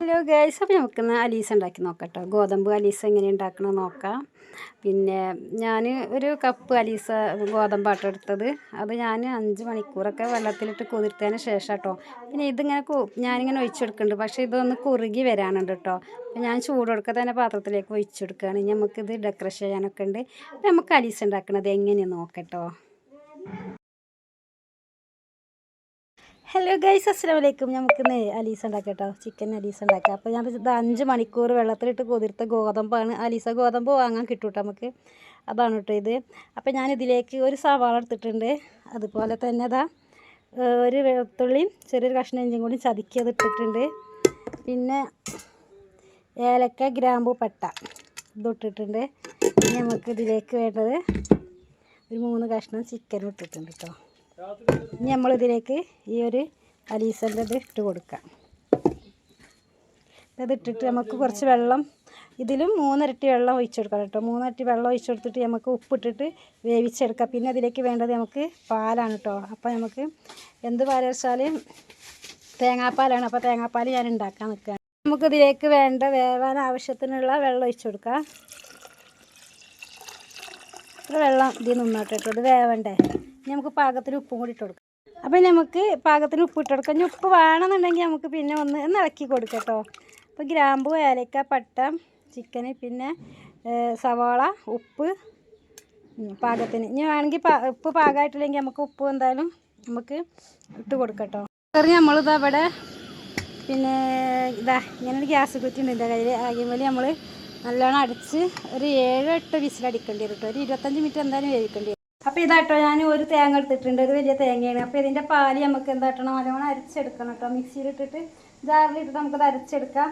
Hello guys അപ്പോൾ നമുക്കിന്ന് അലീസ ഉണ്ടാക്കി നോക്കാം ഗോതമ്പ് അലീസ എങ്ങനെ ഉണ്ടാക്കണം നോക്കാം. പിന്നെ ഞാൻ ഒരു കപ്പ് അലീസ ഗോതമ്പാട്ടോ എടുത്തത്. അത് ഞാൻ അഞ്ച് മണിക്കൂറൊക്കെ വെള്ളത്തിലിട്ട് കുതിർത്തതിന് ശേഷം കേട്ടോ പിന്നെ ഇതിങ്ങനെ ഞാനിങ്ങനെ ഒഴിച്ചെടുക്കുന്നുണ്ട്. പക്ഷേ ഇതൊന്ന് കുറുകി വരാനുണ്ട് കേട്ടോ അപ്പോൾ ഞാൻ ചൂടൊടുക്ക തന്നെ പാത്രത്തിലേക്ക് ഒഴിച്ചെടുക്കുകയാണ്. നമുക്കിത് ഡെക്കറേഷൻ ചെയ്യാനൊക്കെ ഉണ്ട്. നമുക്ക് അലീസ ഉണ്ടാക്കണത് എങ്ങനെയാണ് നോക്കട്ടോ. ഹലോ ഗൈസ് അസ്സാം വലൈക്കും നമുക്കിന്ന് അലീസ ഉണ്ടാക്കാം കേട്ടോ ചിക്കൻ അലീസ ഉണ്ടാക്കാം. അപ്പോൾ ഞാൻ ഇത് അഞ്ച് മണിക്കൂർ വെള്ളത്തിലിട്ട് കൊതിർത്ത ഗോതമ്പാണ് അലീസ ഗോതമ്പ് വാങ്ങാൻ കിട്ടും കേട്ടോ നമുക്ക് അതാണ് കേട്ടോ ഇത്. അപ്പോൾ ഞാൻ ഇതിലേക്ക് ഒരു സവാള എടുത്തിട്ടുണ്ട്. അതുപോലെ തന്നെ അതാ ഒരു വെളുത്തുള്ളിയും ചെറിയൊരു കഷ്ണം ഇഞ്ചും കൂടി ചതുക്കിയത് ഇട്ടിട്ടുണ്ട്. പിന്നെ ഏലക്ക ഗ്രാമ്പു പട്ട ഇതിട്ടിട്ടുണ്ട് പിന്നെ നമുക്ക് ഇതിലേക്ക് വേണ്ടത് ഒരു മൂന്ന് കഷ്ണം ചിക്കനും ഇട്ടിട്ടുണ്ട് കേട്ടോ. ഇനി നമ്മളിതിലേക്ക് ഈ ഒരു അലീസന്റെ ഇത് ഇട്ട് കൊടുക്കാം. അത് ഇട്ടിട്ട് നമുക്ക് കുറച്ച് വെള്ളം ഇതിലും മൂന്നിരട്ടി വെള്ളം ഒഴിച്ചു കൊടുക്കാം കേട്ടോ. മൂന്നിരട്ടി വെള്ളം ഒഴിച്ചു കൊടുത്തിട്ട് നമുക്ക് ഉപ്പിട്ടിട്ട് വേവിച്ചെടുക്കാം. പിന്നെ അതിലേക്ക് വേണ്ടത് നമുക്ക് പാലാണ് കേട്ടോ. അപ്പോൾ നമുക്ക് എന്ത് പാല വെച്ചാൽ തേങ്ങാപ്പാലാണ്. അപ്പോൾ തേങ്ങാപ്പാൽ ഞാൻ ഉണ്ടാക്കാൻ നിൽക്കുകയാണ്. നമുക്കിതിലേക്ക് വേണ്ട വേവാൻ ആവശ്യത്തിനുള്ള വെള്ളം ഒഴിച്ചു കൊടുക്കാം. വെള്ളം ഇതിൽ നിന്നോട്ടെ കേട്ടോ. ഇത് വേവണ്ടേ? നമുക്ക് പാകത്തിന് ഉപ്പും കൂടി ഇട്ട് കൊടുക്കാം. അപ്പോൾ നമുക്ക് പാകത്തിന് ഉപ്പ് ഇട്ട് കൊടുക്കാം. ഇനി ഉപ്പ് വേണമെന്നുണ്ടെങ്കിൽ നമുക്ക് പിന്നെ ഒന്ന് ഇളക്കി കൊടുക്കാം കേട്ടോ അപ്പോൾ ഗ്രാമ്പു ഏലക്ക പട്ട ചിക്കൻ പിന്നെ സവാള ഉപ്പ് പാകത്തിന്. ഇനി വേണമെങ്കിൽ ഉപ്പ് പാകമായിട്ടില്ലെങ്കിൽ നമുക്ക് ഉപ്പ് എന്തായാലും നമുക്ക് ഇട്ട് കൊടുക്കട്ടോ കേട്ടോ കറി നമ്മളിതാ ഇവിടെ പിന്നെ ഇതാ ഇങ്ങനെ ഗ്യാസ് കുറ്റി ഉണ്ട് എന്റെ കയ്യിൽ ആകെ നമ്മൾ നല്ലോണം അടിച്ച് ഒരു ഏഴ് എട്ട് വിസിലടിക്കേണ്ടി വരും കേട്ടോ ഒരു ഇരുപത്തഞ്ച് മിനിറ്റ് എന്തായാലും വേവിക്കേണ്ടി അപ്പോൾ ഇതാട്ടോ ഞാൻ ഒരു തേങ്ങ എടുത്തിട്ടുണ്ട്. ഒരു വലിയ തേങ്ങയാണ്. അപ്പോൾ ഇതിന്റെ പാൽ നമുക്ക് എന്താട്ടണം നല്ലവണ്ണം അരച്ചെടുക്കണം കേട്ടോ. മിക്സിയിലിട്ടിട്ട് ജാറിലിട്ടിട്ട് നമുക്കത് അരച്ചെടുക്കാം.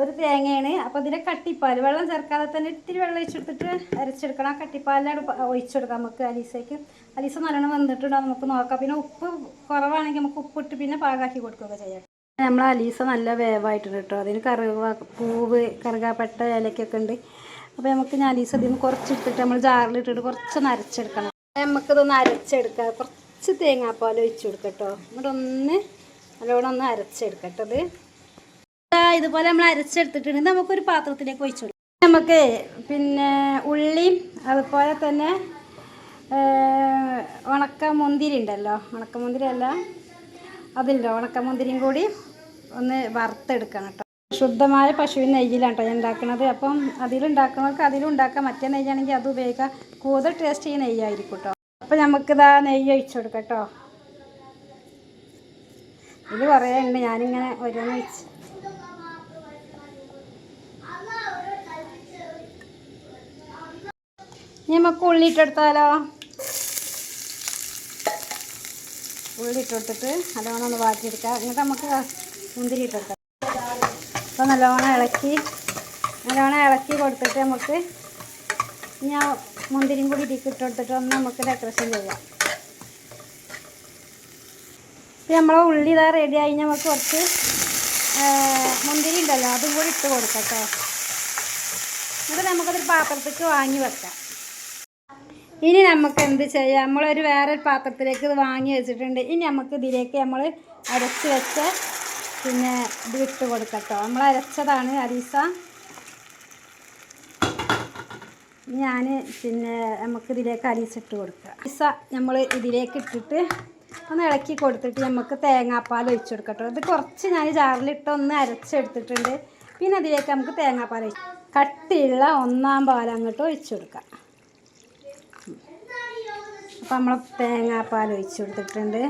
ഒരു തേങ്ങയാണ്. അപ്പോൾ ഇതിന്റെ കട്ടിപ്പാൽ വെള്ളം ചേർക്കാതെ തന്നെ ഇത്തിരി വെള്ളം ഒഴിച്ചെടുത്തിട്ട് അരച്ചെടുക്കണം. ആ കട്ടിപ്പാലിലാണ് ഒഴിച്ചെടുക്കാം നമുക്ക് അലീസയ്ക്ക്. അലീസ നല്ലോണം വന്നിട്ടുണ്ടോ നമുക്ക് നോക്കാം. പിന്നെ ഉപ്പ് കുറവാണെങ്കിൽ നമുക്ക് ഉപ്പിട്ട് പിന്നെ പാകാക്കി കൊടുക്കുകയൊക്കെ ചെയ്യാം. നമ്മൾ അലീസ നല്ല വേവായിട്ടുണ്ട് കേട്ടോ. അതിന് കറുവ പൂവ് കറുകാപ്പെട്ട ഇലക്കൊക്കെ ഉണ്ട്. അപ്പോൾ നമുക്ക് ഞാൻ അലീസ ഇതിൽ നിന്ന് കുറച്ചിട്ടിട്ട് നമ്മൾ ജാറിലിട്ടിട്ട് കുറച്ച് അരച്ചെടുക്കണം. നമുക്കിതൊന്ന് അരച്ചെടുക്കാം. കുറച്ച് തേങ്ങാപ്പാൽ ഒഴിച്ചു കൊടുക്കട്ടോ എന്നിട്ട് ഒന്ന് നല്ലോണം ഒന്ന് അരച്ചെടുക്കട്ടത് ഇതുപോലെ നമ്മൾ അരച്ചെടുത്തിട്ടുണ്ട്. നമുക്കൊരു പാത്രത്തിലേക്ക് ഒഴിച്ചു കൊടുക്കാം. നമുക്ക് പിന്നെ ഉള്ളിയും അതുപോലെ തന്നെ ഉണക്കമുന്തിരി ഉണക്ക മുന്തിരി ഉണ്ടല്ലോ. ഉണക്കമുന്തിരി അല്ല അതില്ലോ ഉണക്കമുന്തിരിയും കൂടി ഒന്ന് വറുത്തെടുക്കണം കേട്ടോ ശുദ്ധമായ പശുവിൻ നെയ്യിലാണ് കേട്ടോ ഉണ്ടാക്കുന്നത് അപ്പം അതിലുണ്ടാക്കുന്നവർക്ക് അതിലുണ്ടാക്കാം മറ്റേ നെയ്യാണെങ്കിൽ അത് ഉപയോഗിക്കാം. കൂടുതൽ ടേസ്റ്റ് ഈ നെയ്യായിരിക്കും കേട്ടോ അപ്പം നമുക്കിതാ നെയ്യ് ഒഴിച്ചു കൊടുക്കാം കേട്ടോ ഇത് കുറേ ഉണ്ട്. ഞാനിങ്ങനെ ഓരോന്ന് വെച്ച്. നമുക്ക് നമുക്ക് ഉള്ളിയിട്ടെടുത്താലോ ഉള്ളി നല്ലോണം ഒന്ന് വാട്ടിയെടുക്കാം. എന്നിട്ട് നമുക്ക് മുന്തിരി ഇട്ടെടുക്കാം അപ്പോൾ നല്ലോണം ഇളക്കി നല്ലോണം ഇളക്കി കൊടുത്തിട്ട് നമുക്ക് ആ മുന്തിരിയും കൂടി ഇതിക്ക് ഇട്ട് കൊടുത്തിട്ട് ഒന്ന് നമുക്ക് ഡെക്കറേഷൻ ചെയ്യാം. ഇപ്പം നമ്മളെ ഉള്ളി ഇതാ റെഡി ആയി നമുക്ക് കുറച്ച് മുന്തിരി ഉണ്ടല്ലോ അതും കൂടി ഇട്ട് കൊടുക്കാം കേട്ടോ എന്നിട്ട് നമുക്കതൊരു പാത്രത്തേക്ക് വാങ്ങി വെക്കാം. ഇനി നമുക്ക് എന്ത് ചെയ്യാം? നമ്മളൊരു വേറൊരു പാത്രത്തിലേക്ക് ഇത് വാങ്ങി വെച്ചിട്ടുണ്ട്. ഇനി നമുക്ക് ഇതിലേക്ക് നമ്മൾ അരച്ച് വെച്ച പിന്നെ ഇത് വിട്ട് കൊടുക്കട്ടോ. നമ്മൾ അരച്ചതാണ് അരീസ. ഞാൻ പിന്നെ നമുക്ക് ഇതിലേക്ക് അരീസ ഇട്ട് കൊടുക്കുക അരീസ നമ്മൾ ഇതിലേക്ക് ഇട്ടിട്ട് ഒന്ന് ഇളക്കി കൊടുത്തിട്ട് നമുക്ക് തേങ്ങാപ്പാൽ ഒഴിച്ചു കൊടുക്കട്ടോ. ഇത് കുറച്ച് ഞാൻ ജാറിലിട്ട് ഒന്ന് അരച്ചെടുത്തിട്ടുണ്ട്. പിന്നെ അതിലേക്ക് നമുക്ക് തേങ്ങാപ്പാൽ ഒഴിച്ച് കട്ടിയുള്ള ഒന്നാം പാൽ അങ്ങോട്ട് ഒഴിച്ചു കൊടുക്കാം. അപ്പം നമ്മൾ തേങ്ങാപ്പാൽ ഒഴിച്ചു കൊടുത്തിട്ടുണ്ട്.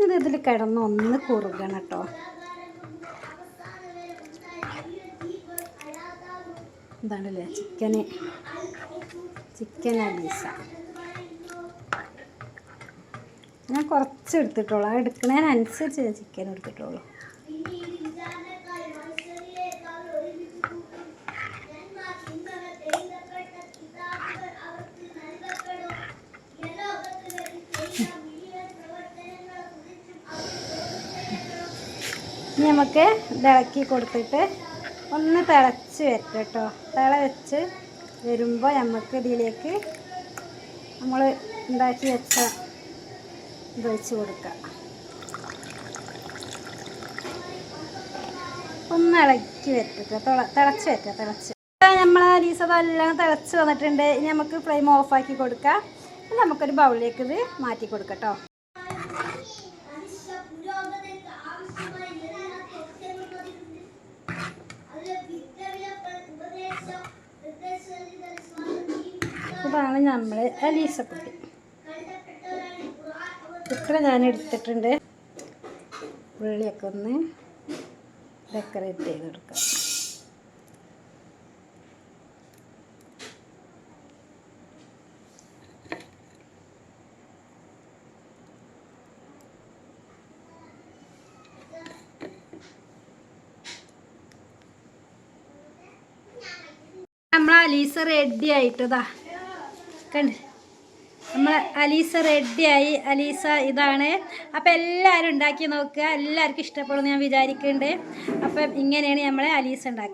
ഇത് ഇതിൽ കിടന്ന് ഒന്ന് കുറുകണം കേട്ടോ. എന്താണല്ലേ ചിക്കന്. ചിക്കൻ അലീസ ഞാൻ കുറച്ച് എടുത്തിട്ടുള്ളൂ. ആ എടുക്കുന്നതിനനുസരിച്ച് ഞാൻ ചിക്കൻ എടുത്തിട്ടുള്ളൂ. ഇനി നമുക്ക് ഇളക്കി കൊടുത്തിട്ട് ഒന്ന് തിളച്ച് വരട്ടെ കേട്ടോ. തിളച്ച് വരുമ്പോൾ നമുക്ക് ഇതിലേക്ക് നമ്മൾ ഉണ്ടാക്കി വെച്ച ഇത് വെച്ച് കൊടുക്കാം. ഒന്ന് ഇളക്കി വരട്ടെ തിളച്ച് വരട്ടെ തിളച്ച്. നമ്മൾ അലീസ എല്ലാം തിളച്ച് വന്നിട്ടുണ്ട്. ഇനി നമുക്ക് ഫ്ലെയിം ഓഫാക്കി കൊടുക്കാം. നമുക്കൊരു ബൗളിലേക്ക് ഇത് മാറ്റി കൊടുക്കാം കേട്ടോ. ഇതാണ് നമ്മൾ അലീസക്കുട്ടി. ഇത്ര ഞാൻ എടുത്തിട്ടുണ്ട്. ഉള്ളിയൊക്കെ ഒന്ന് ഡെക്കറേറ്റ് ചെയ്തെടുക്കാം. അലീസ റെഡി ആയിട്ടതാ. കണ്ട്. നമ്മൾ അലീസ റെഡിയായി അലീസ ഇതാണ്. അപ്പോൾ എല്ലാവരും ഉണ്ടാക്കി നോക്കുക. എല്ലാവർക്കും ഇഷ്ടപ്പെടുമെന്ന് ഞാൻ വിചാരിക്കുന്നുണ്ട് അപ്പം ഇങ്ങനെയാണ് നമ്മളെ അലീസ ഉണ്ടാക്കുക.